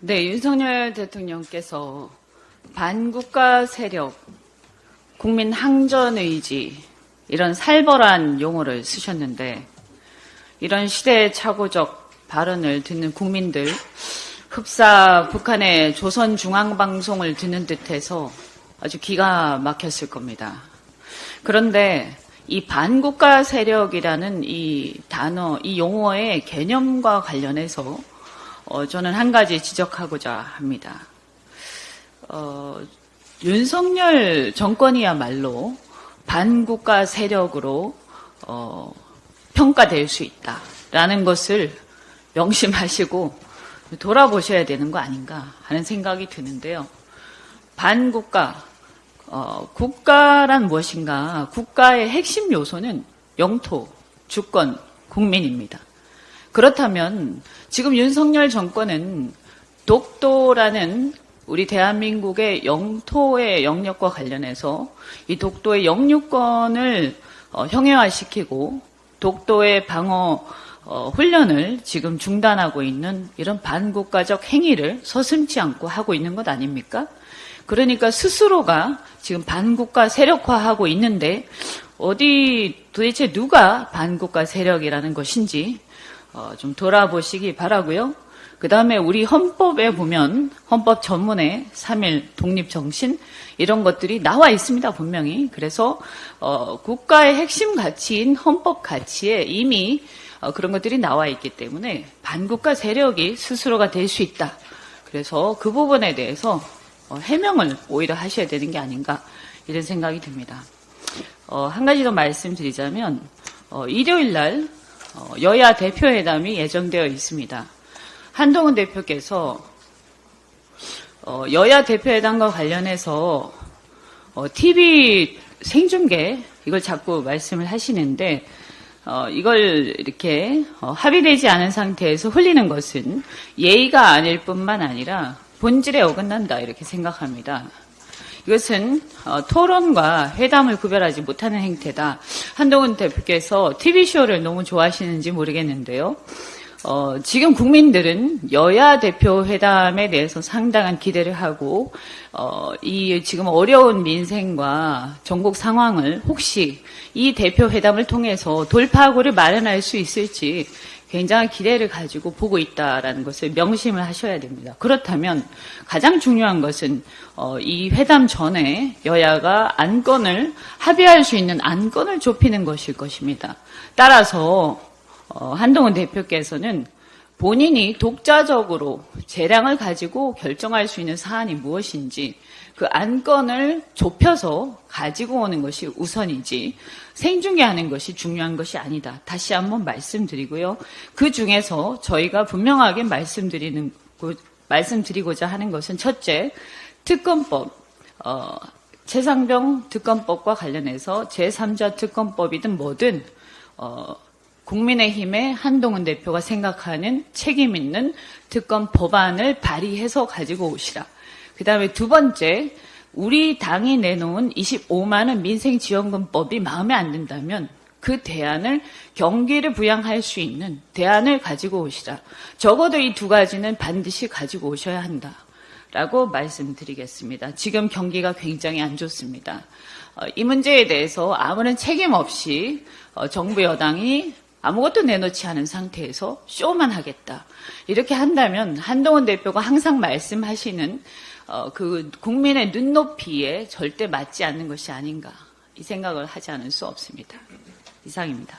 네, 윤석열 대통령께서 반국가 세력, 국민 항전 의지, 이런 살벌한 용어를 쓰셨는데, 이런 시대착오적 발언을 듣는 국민들, 흡사 북한의 조선중앙방송을 듣는 듯해서 아주 기가 막혔을 겁니다. 그런데 이 반국가 세력이라는 이 단어, 이 용어의 개념과 관련해서 어, 저는 한 가지 지적하고자 합니다. 어, 윤석열 정권이야말로 반국가 세력으로 어, 평가될 수 있다라는 것을 명심하시고 돌아보셔야 되는 거 아닌가 하는 생각이 드는데요. 반국가, 어, 국가란 무엇인가? 국가의 핵심 요소는 영토, 주권, 국민입니다. 그렇다면 지금 윤석열 정권은 독도라는 우리 대한민국의 영토의 영역과 관련해서 이 독도의 영유권을 어, 형해화시키고 독도의 방어 어, 훈련을 지금 중단하고 있는 이런 반국가적 행위를 서슴지 않고 하고 있는 것 아닙니까? 그러니까 스스로가 지금 반국가 세력화하고 있는데 어디 도대체 누가 반국가 세력이라는 것인지 어, 좀 돌아보시기 바라고요. 그 다음에 우리 헌법에 보면 헌법 전문에 3일 독립정신 이런 것들이 나와 있습니다 분명히. 그래서 어, 국가의 핵심 가치인 헌법 가치에 이미 어, 그런 것들이 나와 있기 때문에 반국가 세력이 스스로가 될 수 있다. 그래서 그 부분에 대해서 어, 해명을 오히려 하셔야 되는 게 아닌가 이런 생각이 듭니다. 어, 한 가지 더 말씀드리자면 어, 일요일 날 어, 여야 대표회담이 예정되어 있습니다. 한동훈 대표께서 어, 여야 대표회담과 관련해서 TV 생중계 이걸 자꾸 말씀을 하시는데 어, 이걸 이렇게 어, 합의되지 않은 상태에서 흘리는 것은 예의가 아닐 뿐만 아니라 본질에 어긋난다 이렇게 생각합니다. 이것은 어, 토론과 회담을 구별하지 못하는 행태다. 한동훈 대표께서 TV쇼를 너무 좋아하시는지 모르겠는데요. 어, 지금 국민들은 여야 대표 회담에 대해서 상당한 기대를 하고, 어, 이 지금 어려운 민생과 전국 상황을 혹시 이 대표 회담을 통해서 돌파구를 마련할 수 있을지 굉장한 기대를 가지고 보고 있다라는 것을 명심을 하셔야 됩니다. 그렇다면 가장 중요한 것은 어, 이 회담 전에 여야가 안건을 합의할 수 있는 안건을 좁히는 것일 것입니다. 따라서 어, 한동훈 대표께서는 본인이 독자적으로 재량을 가지고 결정할 수 있는 사안이 무엇인지 그 안건을 좁혀서 가지고 오는 것이 우선이지 생중계하는 것이 중요한 것이 아니다. 다시 한번 말씀드리고요. 그 중에서 저희가 분명하게 말씀드리는 말씀드리고자 하는 것은 첫째 특검법 어, 최상병 특검법과 관련해서 제3자 특검법이든 뭐든 어, 국민의힘의 한동훈 대표가 생각하는 책임 있는 특검 법안을 발의해서 가지고 오시라. 그 다음에 두 번째, 우리 당이 내놓은 25만원 민생지원금법이 마음에 안 든다면 그 대안을 경기를 부양할 수 있는 대안을 가지고 오시라. 적어도 이 두 가지는 반드시 가지고 오셔야 한다. 라고 말씀드리겠습니다. 지금 경기가 굉장히 안 좋습니다. 어, 이 문제에 대해서 아무런 책임 없이 어, 정부 여당이 아무것도 내놓지 않은 상태에서 쇼만 하겠다. 이렇게 한다면 한동훈 대표가 항상 말씀하시는 어, 그 국민의 눈높이에 절대 맞지 않는 것이 아닌가 이 생각을 하지 않을 수 없습니다. 이상입니다.